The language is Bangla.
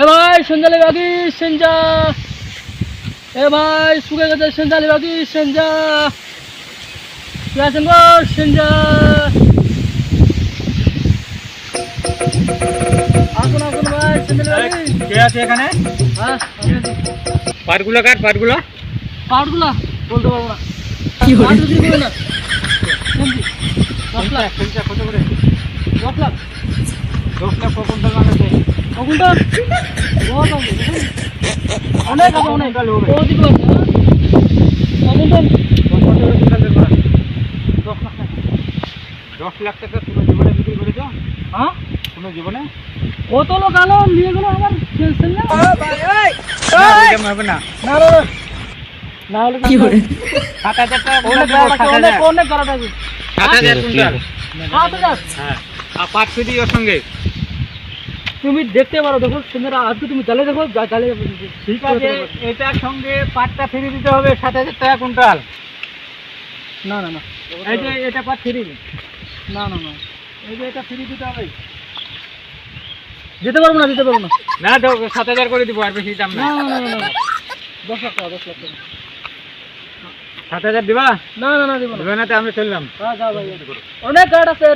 এ ভাই সঞ্জালি বাকি সেঞ্জা। এ ভাই শুকে গেছে সঞ্জালি বাকি সেঞ্জা। আছেন গো সেঞ্জা? আসুন আসুন ভাই বাকি কে আছে এখানে? হ্যাঁ। পাটগুলো কাট পাটগুলো? পাউডগুলা বলতে পারব না। কি হলো? না। দশ লাখ কত করে। দশ লাখ দশ লাখ কখন টাকা আছে। অনেক অনেক করে দশ লাখ টাকা তুমি জীবনে বিক্রি করেছ হ্যাঁ তুমি জীবনে কত লোক আলো নিয়ে গেলো আমার হবে না না না হলে কি করে সাত হাজার টাকা অনেক গাড়া থাকবে সাত হাজার সাত হাজার। হ্যাঁ। আর পাট ফ্রি ওর সঙ্গে? তুমি দেখতে পারো দেখো সুন্দর আজকে তুমি জালে দেখো জালে ঠিক আছে? এটার সঙ্গে পাটটা ফ্রি দিতে হবে সাত হাজার টাকা কুইন্টাল। না না না। এই যে এটা পাট ফ্রি না না না। এই যে এটা ফ্রি দিতে হবে। যেতে পারব না যেতে পারব না। না দাও সাত হাজার করে দিব আর বেশি দাম না না না না। দশ লাখ টাকা দশ লাখ টাকা। সাত হাজার দিবা? না না না দিব না। তো আমি চললাম। অনেক গাড়ি আছে